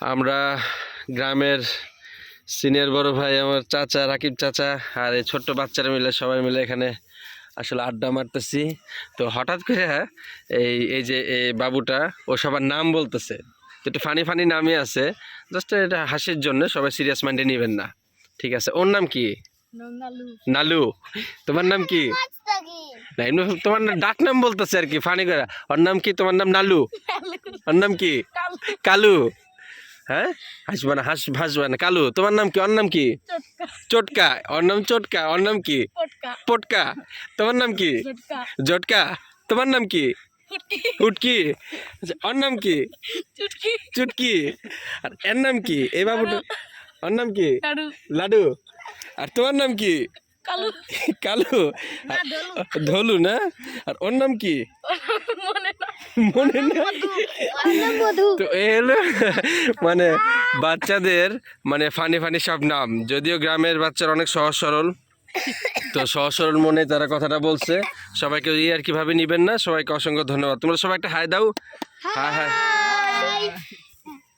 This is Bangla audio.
আমরা গ্রামের সিনিয়র বড় ভাই আমার চাচা রাকিব চাচা আর এই ছোট্ট বাচ্চারা মিলে সবাই মিলে এখানে আসলে আড্ডা মারতেছি। তো হঠাৎ করে এই এই যে এই বাবুটা ও সবার নাম বলতেছে। তো একটু ফানি ফানি নামই আছে। জাস্ট এটা হাসির জন্য সবাই সিরিয়াস মাইন্ডে নেবেন না। ঠিক আছে ওর নাম কি? নালু। তোমার নাম কি? না এমনি তোমার নাম ডাক নাম বলতেছে আর কি ফানি করে। ওর নাম কি? তোমার নাম নালু। ওর নাম কি? কালু। হ্যাঁ হাসবে না হাস হাসবে না কালু তোমার নাম কি ওর নাম কি চটকা ওর নাম চটকা ওর নাম কি পটকা তোমার নাম কি জটকা তোমার নাম কি উটকি আচ্ছা, ওর নাম কি চুটকি আর এর নাম কি এই বাবুটা ওর নাম কি লাডু আর তোমার নাম কি কালু আর- ধলু না আর ওর নাম কি মনে তো এলো মানে বাচ্চাদের মানে ফানি ফানি সব নাম। যদিও গ্রামের বাচ্চারা অনেক সহজ সরল তো সহজ সরল মনে তারা কথাটা বলছে। সবাইকে ওই আর কীভাবে নিবেন না? সবাইকে অসংখ্য ধন্যবাদ। তোমরা সবাই একটা হাই দাও। হ্যাঁ হ্যাঁ